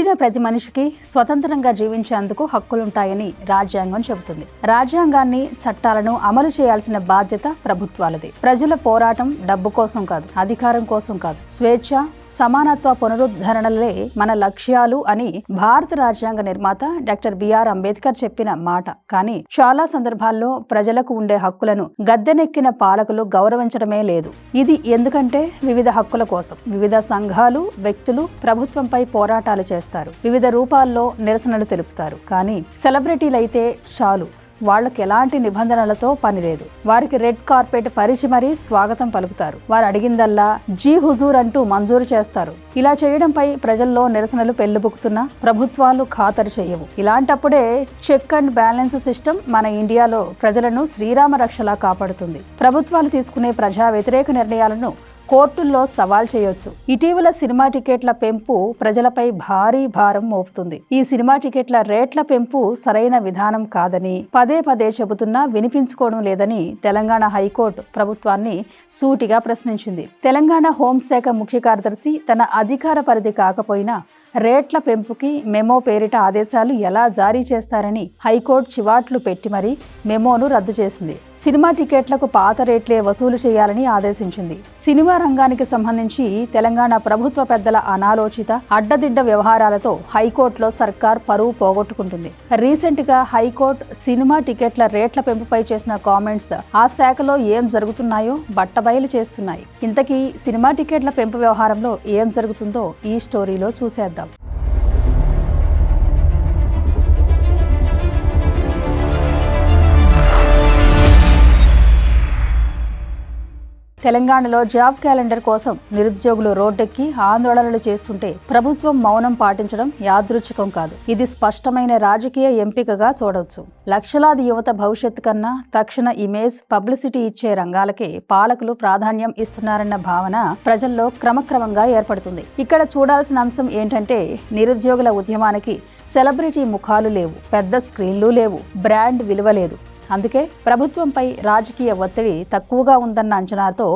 పుట్టిన ప్రతి మనిషికి స్వతంత్రంగా జీవించేందుకు హక్కులుంటాయని రాజ్యాంగం చెబుతుంది. రాజ్యాంగాన్ని చట్టాలను అమలు చేయాల్సిన బాధ్యత ప్రభుత్వాలది. ప్రజల పోరాటం డబ్బు కోసం కాదు అధికారం కోసం కాదు. స్వేచ్ఛ సమానత్వ పునరుద్ధరణలే మన లక్ష్యాలు అని భారత రాజ్యాంగ నిర్మాత డాక్టర్ బిఆర్ అంబేద్కర్ చెప్పిన మాట. కానీ చాలా సందర్భాల్లో ప్రజలకు ఉండే హక్కులను గద్దెనెక్కిన పాలకులు గౌరవించడమే లేదు. ఇది ఎందుకంటే వివిధ హక్కుల కోసం. వివిధ సంఘాలు వ్యక్తులు ప్రభుత్వంపై పోరాటాలు చేస్తారు వివిధ రూపాల్లో నిరసనలు తెలుపుతారు. కానీ సెలబ్రిటీలైతే చాలు. వాళ్ళకి ఎలాంటి నిబంధనలతో పనిలేదు వారికి రెడ్ కార్పెట్ పరిచి మరీ స్వాగతం పలుకుతారు. వారు అడిగిందల్లా జీ హుజూర్ అంటూ మంజూరు చేస్తారు. ఇలా చేయడంపై ప్రజల్లో నిరసనలు పెళ్ళిబుకుతున్నా ప్రభుత్వాలు ఖాతరు చేయవు ఇలాంటప్పుడే చెక్ అండ్ బ్యాలెన్స్ సిస్టమ్ మన ఇండియాలో ప్రజలను శ్రీరామ రక్షలా కాపాడుతుంది. ప్రభుత్వాలు తీసుకునే ప్రజా వ్యతిరేక నిర్ణయాలను కోర్టుల్లో సవాల్ చేయొచ్చు. ఇటీవల సినిమా టికెట్ల పెంపు ప్రజలపై భారీ భారం మోపుతుంది. ఈ సినిమా టికెట్ల రేట్ల పెంపు సరైన విధానం కాదని పదే పదే చెబుతున్నా వినిపించుకోవడం లేదని తెలంగాణ హైకోర్టు ప్రభుత్వాన్ని సూటిగా ప్రశ్నించింది. తెలంగాణ హోంశాఖ ముఖ్య కార్యదర్శి తన అధికార పరిధి కాకపోయినా రేట్ల పెంపుకి మెమో పేరిట ఆదేశాలు ఎలా జారీ చేస్తారని హైకోర్టు చివాట్లు పెట్టి మరీ మెమోను రద్దు చేసింది. సినిమా టికెట్లకు పాత రేట్లే వసూలు చేయాలని ఆదేశించింది. సినిమా రంగానికి సంబంధించి తెలంగాణ ప్రభుత్వ పెద్దల అనాలోచిత అడ్డదిడ్డ వ్యవహారాలతో హైకోర్టులో సర్కార్ పరువు పోగొట్టుకుంటుంది. రీసెంట్గా హైకోర్టు సినిమా టికెట్ల రేట్ల పెంపుపై చేసిన కామెంట్స్ ఆ శాఖలో ఏం జరుగుతున్నాయో బట్టబయలు చేస్తున్నాయి. ఇంతకీ సినిమా టికెట్ల పెంపు వ్యవహారంలో ఏం జరుగుతుందో ఈ స్టోరీలో చూసేద్దాం. తెలంగాణలో జాబ్ క్యాలెండర్ కోసం నిరుద్యోగులు రోడ్డెక్కి ఆందోళనలు చేస్తుంటే ప్రభుత్వం మౌనం పాటించడం యాదృచ్ఛికం కాదు. ఇది స్పష్టమైన రాజకీయ ఎంపికగా చూడవచ్చు లక్షలాది యువత భవిష్యత్తు కన్నా తక్షణ ఇమేజ్ పబ్లిసిటీ ఇచ్చే రంగాలకే పాలకులు ప్రాధాన్యం ఇస్తున్నారన్న భావన ప్రజల్లో క్రమక్రమంగా ఏర్పడుతుంది. ఇక్కడ చూడాల్సిన అంశం ఏంటంటే నిరుద్యోగుల ఉద్యమానికి సెలబ్రిటీ ముఖాలు లేవు పెద్ద స్క్రీన్లు లేవు బ్రాండ్ విలువ లేదు. అందుకే ప్రభుత్వంపై రాజకీయ ఒత్తిడి తక్కువగా ఉందన్న అంచనాతో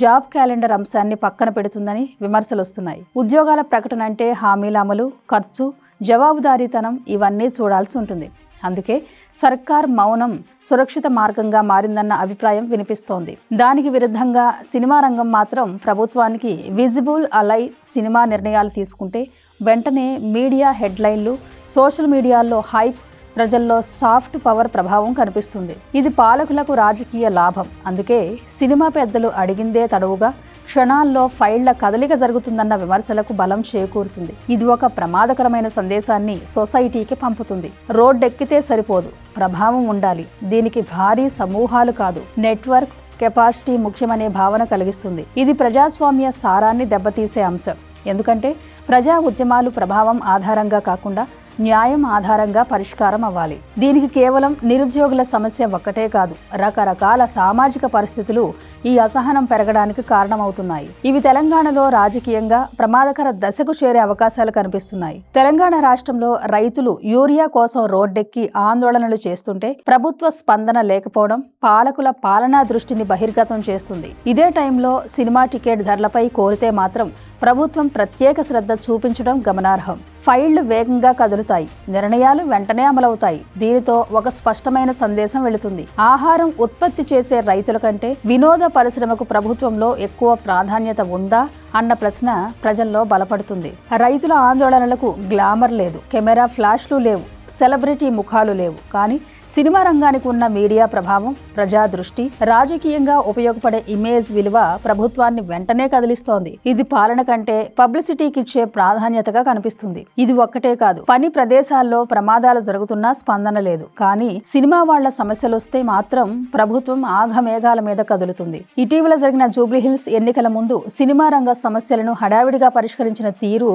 జాబ్ క్యాలెండర్ అంశాన్ని పక్కన పెడుతుందని విమర్శలు వస్తున్నాయి. ఉద్యోగాల ప్రకటన అంటే హామీల అమలు ఖర్చు జవాబుదారీతనం ఇవన్నీ చూడాల్సి ఉంటుంది. అందుకే సర్కార్ మౌనం సురక్షిత మార్గంగా మారిందన్న అభిప్రాయం వినిపిస్తోంది. దానికి విరుద్ధంగా సినిమా రంగం మాత్రం ప్రభుత్వానికి విజిబుల్ అలై సినిమా నిర్ణయాలు తీసుకుంటే వెంటనే మీడియా హెడ్లైన్లు సోషల్ మీడియాల్లో హైప్ ప్రజల్లో సాఫ్ట్ పవర్ ప్రభావం కనిపిస్తుంది. ఇది పాలకులకు రాజకీయ లాభం. అందుకే సినిమా పెద్దలు అడిగిందే తడవుగా క్షణాల్లో ఫైళ్ళ కదలిక జరుగుతుందన్న విమర్శలకు బలం చేకూరుతుంది. ఇది ఒక ప్రమాదకరమైన సందేశాన్ని సొసైటీకి పంపుతుంది. రోడ్డెక్కితే సరిపోదు. ప్రభావం ఉండాలి. దీనికి భారీ సమూహాలు కాదు. నెట్వర్క్ కెపాసిటీ ముఖ్యమనే భావన కలిగిస్తుంది. ఇది ప్రజాస్వామ్య సారాన్ని దెబ్బతీసే అంశం. ఎందుకంటే ప్రజా ఉద్యమాలు ప్రభావం ఆధారంగా కాకుండా న్యాయం ఆధారంగా పరిష్కారం అవ్వాలి. దీనికి కేవలం నిరుద్యోగుల సమస్య ఒక్కటే కాదు రకరకాల సామాజిక పరిస్థితులు ఈ అసహనం పెరగడానికి కారణమవుతున్నాయి. ఇవి తెలంగాణలో రాజకీయంగా ప్రమాదకర దశకు చేరే అవకాశాలు కనిపిస్తున్నాయి. తెలంగాణ రాష్ట్రంలో రైతులు యూరియా కోసం రోడ్డెక్కి ఆందోళనలు చేస్తుంటే ప్రభుత్వ స్పందన లేకపోవడం పాలకుల పాలనా దృష్టిని బహిర్గతం చేస్తుంది. ఇదే టైంలో సినిమా టికెట్ ధరలపై కోరితే మాత్రం ప్రభుత్వం ప్రత్యేక శ్రద్ధ చూపించడం గమనార్హం. ఫైళ్ళు వేగంగా కదులుతాయి. నిర్ణయాలు వెంటనే అమలవుతాయి. దీనితో ఒక స్పష్టమైన సందేశం వెళుతుంది. ఆహారం ఉత్పత్తి చేసే రైతుల కంటే వినోద పరిశ్రమకు ప్రభుత్వంలో ఎక్కువ ప్రాధాన్యత ఉందా అన్న ప్రశ్న ప్రజల్లో బలపడుతుంది. రైతుల ఆందోళనలకు గ్లామర్ లేదు. కెమెరా ఫ్లాష్లు లేవు. సెలబ్రిటీ ముఖాలు లేవు. కానీ సినిమా రంగానికి ఉన్న మీడియా ప్రభావం ప్రజా దృష్టి రాజకీయంగా ఉపయోగపడే ఇమేజ్ విలువ ప్రభుత్వాన్ని వెంటనే కదిలిస్తోంది. ఇది పాలన కంటే పబ్లిసిటీకి ఇచ్చే ప్రాధాన్యతగా కనిపిస్తుంది. ఇది ఒక్కటే కాదు పని ప్రదేశాల్లో ప్రమాదాలు జరుగుతున్నా స్పందన లేదు. కానీ సినిమా వాళ్ళ సమస్యలు వస్తే మాత్రం ప్రభుత్వం ఆఘమేఘాల మీద కదులుతుంది. ఇటీవల జరిగిన జూబ్లీహిల్స్ ఎన్నికల ముందు సినిమా రంగ సమస్యలను హడావిడిగా పరిష్కరించిన తీరు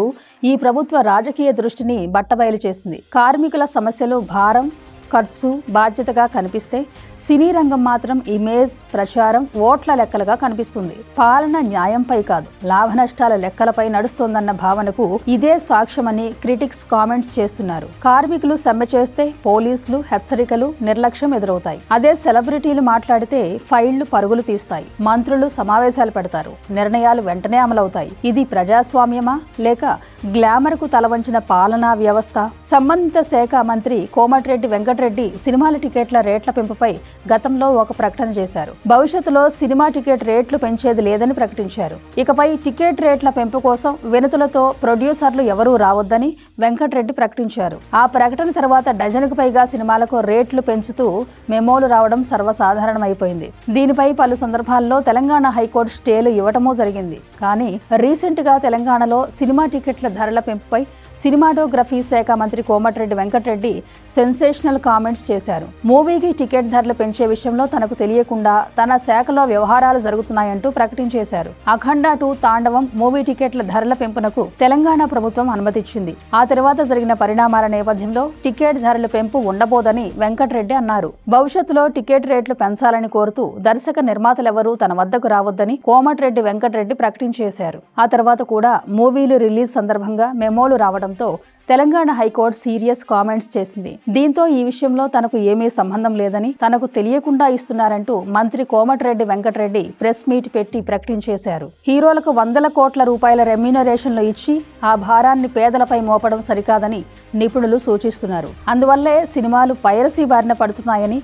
ఈ ప్రభుత్వ రాజకీయ దృష్టిని బట్టబయలు చేసింది. కార్మికుల సమస్యలు భారం ఖర్చు బాధ్యతగా కనిపిస్తే సినీ రంగం మాత్రం ఇమేజ్ ప్రచారం ఓట్ల లెక్కలుగా కనిపిస్తుంది. పాలన న్యాయంపై కాదు లాభ నష్టాల లెక్కలపై నడుస్తోందన్న భావనకు ఇదే సాక్ష్యమని క్రిటిక్స్ కామెంట్స్ చేస్తున్నారు. కార్మికులు సమ్మె చేస్తే పోలీసులు హెచ్చరికలు నిర్లక్ష్యం ఎదురవుతాయి. అదే సెలబ్రిటీలు మాట్లాడితే ఫైళ్ళు పరుగులు తీస్తాయి. మంత్రులు సమావేశాలు పెడతారు. నిర్ణయాలు వెంటనే అమలవుతాయి. ఇది ప్రజాస్వామ్యమా లేక గ్లామర్కు తలవంచిన పాలనా వ్యవస్థ? సంబంధిత శాఖ మంత్రి కోమటిరెడ్డి వెంకట రెడ్డి సినిమాల టికెట్ల రేట్ల పెంపుపై గతంలో ఒక ప్రకటన చేశారు. భవిష్యత్తులో సినిమా టికెట్ రేట్లు పెంచేది లేదని ప్రకటించారు. ఇకపై టికెట్ రేట్ల పెంపు కోసం వినతులతో ప్రొడ్యూసర్లు ఎవరూ రావద్దని వెంకటరెడ్డి ప్రకటించారు. ఆ ప్రకటన తర్వాత డజన్కు పైగా సినిమాలకు రేట్లు పెంచుతూ మెమోలు రావడం సర్వసాధారణమైపోయింది. దీనిపై పలు సందర్భాల్లో తెలంగాణ హైకోర్టు స్టేలు ఇవ్వటమూ జరిగింది. కానీ రీసెంట్గా తెలంగాణలో సినిమా టికెట్ల ధరల పెంపుపై సినిమాటోగ్రఫీ శాఖ మంత్రి కోమటిరెడ్డి వెంకటరెడ్డి సెన్సేషనల్ కామెంట్స్ చేశారు. మూవీకి టికెట్ ధరలు పెంచే విషయంలో తనకు తెలియకుండా తన శాఖలో వ్యవహారాలు జరుగుతున్నాయంటూ ప్రకటించేశారు. అఖండ టూ తాండవం మూవీ టికెట్ల ధరల పెంపునకు తెలంగాణ ప్రభుత్వం అనుమతిచ్చింది. ఆ తర్వాత జరిగిన పరిణామాల నేపథ్యంలో టికెట్ ధరల పెంపు ఉండబోదని వెంకటరెడ్డి అన్నారు. భవిష్యత్తులో టికెట్ రేట్లు పెంచాలని కోరుతూ దర్శక నిర్మాతలెవరూ తన వద్దకు రావద్దని కోమటిరెడ్డి వెంకటరెడ్డి ప్రకటించేశారు. ఆ తర్వాత కూడా మూవీలు రిలీజ్ సందర్భంగా మెమోలు రావడంతో తెలంగాణ హైకోర్టు సీరియస్ కామెంట్స్ చేసింది. దీంతో ఈ విషయంలో తనకు ఏమీ సంబంధం లేదని తనకు తెలియకుండా ఇస్తున్నారంటూ మంత్రి కోమటిరెడ్డి వెంకటరెడ్డి ప్రెస్ మీట్ పెట్టి ప్రకటించేశారు. హీరోలకు వందల కోట్ల రూపాయల రెమ్యూనరేషన్లు ఇచ్చి ఆ భారాన్ని పేదలపై మోపడం సరికాదని నిపుణులు సూచిస్తున్నారు. అందువల్లే సినిమాలు పైరసీ బారిన పడుతున్నాయని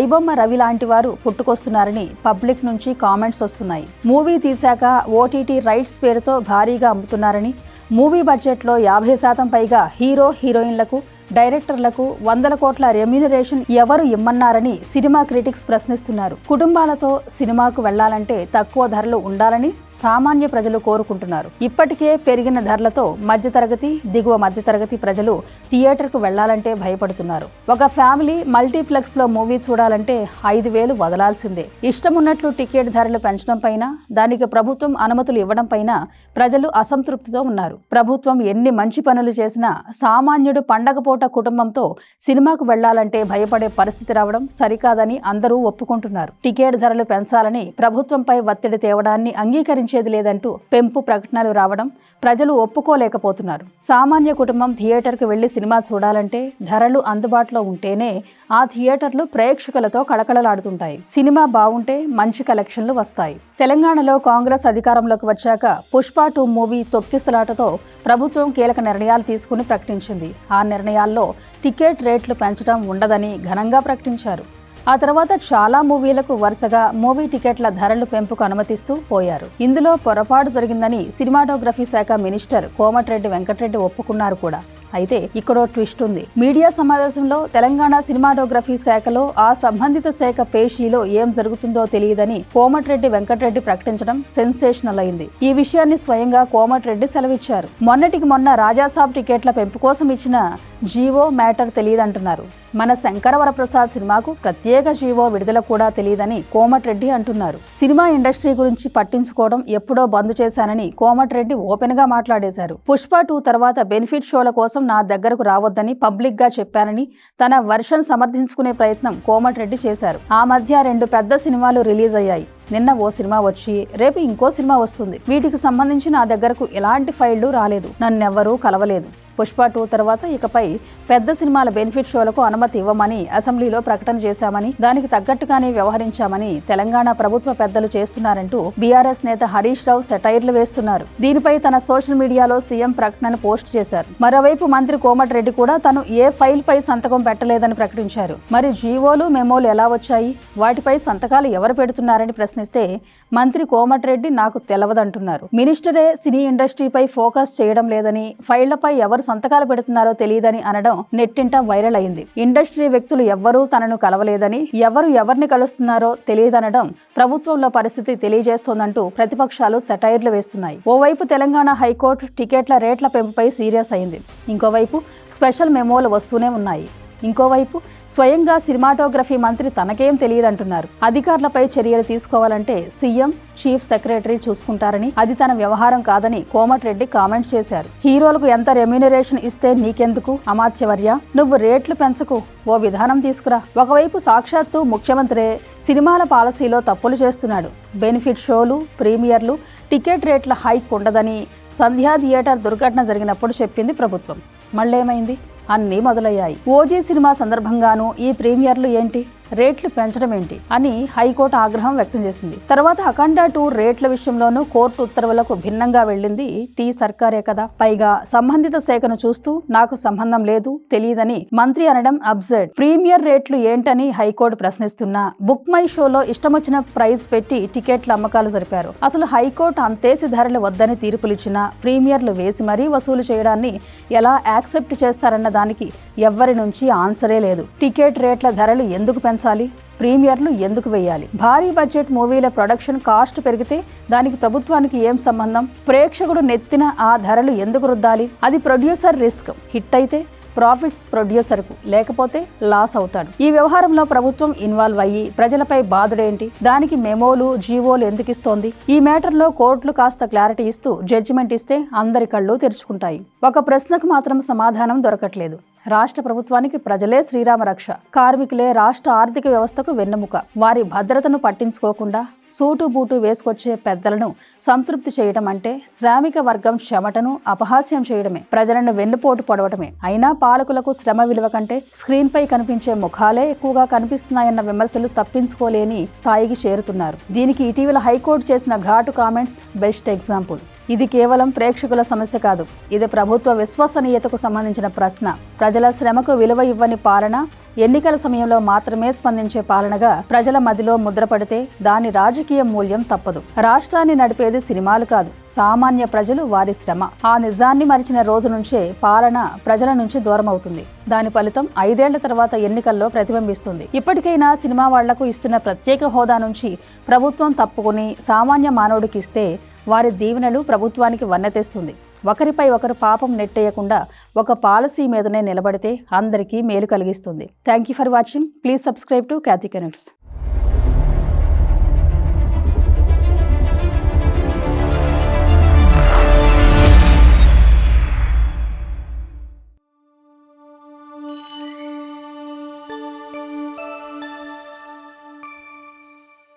ఐబొమ్మ రవి లాంటి వారు పుట్టుకొస్తున్నారని పబ్లిక్ నుంచి కామెంట్స్ వస్తున్నాయి. మూవీ తీశాక ఓటీటీ రైట్స్ పేరుతో భారీగా అమ్ముతున్నారని మూవీ బడ్జెట్లో యాభై శాతం పైగా హీరో హీరోయిన్లకు డైరెక్టర్లకు వందల కోట్ల రెమ్యూనరేషన్ ఎవరు ఇమ్మన్నారని సినిమా క్రిటిక్స్ ప్రశ్నిస్తున్నారు. కుటుంబాలతో సినిమాకు వెళ్ళాలంటే తక్కువ ధరలు ఉండాలని సామాన్య ప్రజలు కోరుకుంటున్నారు. ఇప్పటికే పెరిగిన ధరలతో మధ్యతరగతి దిగువ మధ్యతరగతి ప్రజలు థియేటర్కు వెళ్ళాలంటే భయపడుతున్నారు. ఒక ఫ్యామిలీ మల్టీప్లెక్స్లో మూవీ చూడాలంటే ఐదు వేలు వదలాల్సిందే. ఇష్టమున్నట్లు టికెట్ ధరలు పెంచడం పైన దానికి ప్రభుత్వం అనుమతులు ఇవ్వడం పైన ప్రజలు అసంతృప్తితో ఉన్నారు. ప్రభుత్వం ఎన్ని మంచి పనులు చేసినా సామాన్యుడు పండగ పూట కుటుంబంతో సినిమాకు వెళ్ళాలంటే భయపడే పరిస్థితి రావడం సరికాదని అందరూ ఒప్పుకుంటున్నారు. టికెట్ ధరలు పెంచాలని ప్రభుత్వంపై ఒత్తిడి తేవడాన్ని అంగీకరించేది లేదంటూ పెంపు ప్రకటనలు రావడం ప్రజలు ఒప్పుకోలేకపోతున్నారు. సామాన్య కుటుంబం థియేటర్కు వెళ్ళి సినిమా చూడాలంటే ధరలు అందుబాటులో ఉంటేనే ఆ థియేటర్లు ప్రేక్షకులతో కళకళలాడుతుంటాయి. సినిమా బాగుంటే మంచి కలెక్షన్లు వస్తాయి. తెలంగాణలో కాంగ్రెస్ అధికారంలోకి వచ్చాక పుష్ప టూ మూవీ తొక్కిసలాటతో ప్రభుత్వం కీలక నిర్ణయాలు తీసుకుని ప్రకటించింది. ఆ నిర్ణయాలు సినిమాల్లో టికెట్ రేట్లు పెంచడం ఉండదని ఘనంగా ప్రకటించారు. ఆ తర్వాత చాలా మూవీలకు వరుసగా మూవీ టికెట్ల ధరలు పెంపుకు అనుమతిస్తూ పోయారు. ఇందులో పొరపాటు జరిగిందని సినిమాటోగ్రఫీ శాఖ మినిస్టర్ కోమటిరెడ్డి వెంకటరెడ్డి ఒప్పుకున్నారు కూడా. అయితే ఇక్కడో ట్విస్ట్ ఉంది. మీడియా సమావేశంలో తెలంగాణ సినిమాటోగ్రఫీ శాఖలో ఆ సంబంధిత శాఖ పేషీలో ఏం జరుగుతుందో తెలియదని కోమటిరెడ్డి వెంకటరెడ్డి ప్రకటించడం సెన్సేషనల్ అయింది. ఈ విషయాన్ని స్వయంగా కోమటిరెడ్డి సెలవిచ్చారు. మొన్నటికి మొన్న రాజాసాబ్ టికెట్ల పెంపు కోసం ఇచ్చిన జీవో మ్యాటర్ తెలియదంటున్నారు. మన శంకరవరప్రసాద్ సినిమాకు ప్రత్యేక జీవో విడుదల కూడా తెలియదని కోమటిరెడ్డి అంటున్నారు. సినిమా ఇండస్ట్రీ గురించి పట్టించుకోవడం ఎప్పుడో బంద్ చేశానని కోమటిరెడ్డి ఓపెన్గా మాట్లాడేశారు. పుష్ప టూ తర్వాత బెనిఫిట్ షోల కోసం నా దగ్గరకు రావద్దని పబ్లిక్గా చెప్పానని తన వర్షన్ సమర్థించుకునే ప్రయత్నం కోమటిరెడ్డి చేశారు. ఆ మధ్య రెండు పెద్ద సినిమాలు రిలీజ్ అయ్యాయి నిన్న ఓ సినిమా వచ్చి రేపు ఇంకో సినిమా వస్తుంది. వీటికి సంబంధించి నా దగ్గరకు ఎలాంటి ఫైళ్ళు రాలేదు. నన్నెవ్వరూ కలవలేదు. పుష్ప టూ తర్వాత ఇకపై పెద్ద సినిమాల బెనిఫిట్ షోలకు అనుమతి ఇవ్వమని అసెంబ్లీలో ప్రకటన చేశామని దానికి తగ్గట్టుగానే వ్యవహరించామని తెలంగాణ ప్రభుత్వ పెద్దలు చేస్తున్నారంటూ బీఆర్ఎస్ నేత హరీష్ రావు సెటైర్లు వేస్తున్నారు. దీనిపై తన సోషల్ మీడియాలో సీఎం ప్రకటనను పోస్ట్ చేశారు. మరోవైపు మంత్రి కోమటిరెడ్డి కూడా తను ఏ ఫైల్ పై సంతకం పెట్టలేదని ప్రకటించారు. మరి జీవోలు మెమోలు ఎలా వచ్చాయి? వాటిపై సంతకాలు ఎవరు పెడుతున్నారని ప్రశ్న ప్రశ్నిస్తే మంత్రి కోమటిరెడ్డి నాకు తెలవదంటున్నారు. మినిస్టరే సినీ ఇండస్ట్రీపై ఫోకస్ చేయడం లేదని ఫైళ్ళపై ఎవరు సంతకాలు పెడుతున్నారో తెలియదని అనడం నెట్టింట వైరల్ అయింది ఇండస్ట్రీ వ్యక్తులు ఎవ్వరూ తనను కలవలేదని ఎవరు ఎవరిని కలుస్తున్నారో తెలియదనడం ప్రభుత్వంలో పరిస్థితి తెలియజేస్తోందంటూ ప్రతిపక్షాలు సెటైర్లు వేస్తున్నాయి. ఓవైపు తెలంగాణ హైకోర్టు టికెట్ల రేట్ల పెంపుపై సీరియస్ అయింది. ఇంకోవైపు స్పెషల్ మెమోలు వస్తూనే ఉన్నాయి. ఇంకోవైపు స్వయంగా సినిమాటోగ్రఫీ మంత్రి తనకేం తెలియదంటున్నారు. అధికారులపై చర్యలు తీసుకోవాలంటే సీఎం చీఫ్ సెక్రటరీ చూసుకుంటారని అది తన వ్యవహారం కాదని కోమటిరెడ్డి కామెంట్ చేశారు. హీరోలకు ఎంత రెమ్యూనరేషన్ ఇస్తే నీకెందుకు అమాత్యవర్య? నువ్వు రేట్లు పెంచకు ఓ విధానం తీసుకురా. ఒకవైపు సాక్షాత్తు ముఖ్యమంత్రే సినిమాల పాలసీలో తప్పులు చేస్తున్నాడు. బెనిఫిట్ షోలు ప్రీమియర్లు టికెట్ రేట్ల హైక్ ఉండదని సంధ్యా థియేటర్ దుర్ఘటన జరిగినప్పుడు చెప్పింది ప్రభుత్వం. మళ్ళేమైంది? అన్నీ మొదలయ్యాయి. ఓజీ సినిమా సందర్భంగానూ ఈ ప్రీమియర్లు ఏంటి? రేట్లు పెంచడం ఏంటి అని హైకోర్టు ఆగ్రహం వ్యక్తం చేసింది. తర్వాత అఖండ టూర్ రేట్ల విషయంలోనూ కోర్టు ఉత్తర్వులకు భిన్నంగా వెళ్ళింది టీ సర్కారే కదా. పైగా సంబంధిత శాఖను చూస్తూ నాకు సంబంధం లేదు తెలియదని మంత్రి అనడం అబ్జర్డ్. ప్రీమియర్ రేట్లు ఏంటని హైకోర్టు ప్రశ్నిస్తున్నా బుక్ మై షోలో ఇష్టమొచ్చిన ప్రైస్ పెట్టి టికెట్ల అమ్మకాలు జరిపారు. అసలు హైకోర్టు అంతేసి ధరలు వద్దని తీర్పులిచ్చినా ప్రీమియర్లు వేసి మరీ వసూలు చేయడాన్ని ఎలా యాక్సెప్ట్ చేస్తారన్న దానికి ఎవ్వరి నుంచి ఆన్సరే లేదు. టికెట్ రేట్ల ధరలు ఎందుకు పెంచ పెంచాలి ప్రీమియర్లు ఎందుకు వేయాలి? భారీ బడ్జెట్ మూవీల ప్రొడక్షన్ కాస్ట్ పెరిగితే దానికి ప్రభుత్వానికి ఏం సంబంధం? ప్రేక్షకుడు నెత్తిన ఆ ధరలు ఎందుకు రుద్దాలి? అది ప్రొడ్యూసర్ రిస్క్. హిట్ అయితే ప్రాఫిట్స్ ప్రొడ్యూసర్కు లేకపోతే లాస్ అవుతాడు. ఈ వ్యవహారంలో ప్రభుత్వం ఇన్వాల్వ్ అయ్యి ప్రజలపై బాధుడేంటి దానికి మెమోలు జీవోలు ఎందుకు ఇస్తోంది? ఈ మ్యాటర్లో కోర్టులు కాస్త క్లారిటీ ఇస్తూ జడ్జిమెంట్ ఇస్తే అందరి కళ్ళు తెరుచుకుంటాయి. ఒక ప్రశ్నకు మాత్రం సమాధానం దొరకట్లేదు. రాష్ట్ర ప్రభుత్వానికి ప్రజలే శ్రీరామ రక్ష కార్మికులే రాష్ట్ర ఆర్థిక వ్యవస్థకు వెన్నెముక. వారి భద్రతను పట్టించుకోకుండా సూటు బూటు వేసుకొచ్చే పెద్దలను సంతృప్తి చేయడం అంటే శ్రామిక వర్గం చెమటను అపహాస్యం చేయడమే. ప్రజలను వెన్నుపోటు పొడవటమే. అయినా పాలకులకు శ్రమ విలువ కంటే స్క్రీన్ పై కనిపించే ముఖాలే ఎక్కువగా కనిపిస్తున్నాయన్న విమర్శలు తప్పించుకోలేని స్థాయికి చేరుతున్నారు. దీనికి ఇటీవల హైకోర్టు చేసిన ఘాటు కామెంట్స్ బెస్ట్ ఎగ్జాంపుల్. ఇది కేవలం ప్రేక్షకుల సమస్య కాదు. ఇది ప్రభుత్వ విశ్వసనీయతకు సంబంధించిన ప్రశ్న. ప్రజల శ్రమకు విలువ ఇవ్వని పాలన ఎన్నికల సమయంలో మాత్రమే స్పందించే పాలనగా ప్రజల మదిలో ముద్రపడితే దాని రాజకీయ మూల్యం తప్పదు. రాష్ట్రాన్ని నడిపేది సినిమాలు కాదు. సామాన్య ప్రజలు వారి శ్రమ. ఆ నిజాన్ని మరిచిన రోజు నుంచే పాలన ప్రజల నుంచి దూరం అవుతుంది దాని ఫలితం ఐదేళ్ళ తర్వాత ఎన్నికల్లో ప్రతిబింబిస్తుంది. ఇప్పటికైనా సినిమా వాళ్ళకు ఇస్తున్న ప్రత్యేక హోదా నుంచి ప్రభుత్వం తప్పుకుని సామాన్య మానవుడికి ఇస్తే వారి దీవెనలు ప్రభుత్వానికి వన్నెతేస్తుంది. ఒకరిపై ఒకరు పాపం నెట్టేయకుండా ఒక పాలసీ మీదనే నిలబడితే అందరికీ మేలు కలిగిస్తుంది. Thank you for watching please subscribe to Kathy connects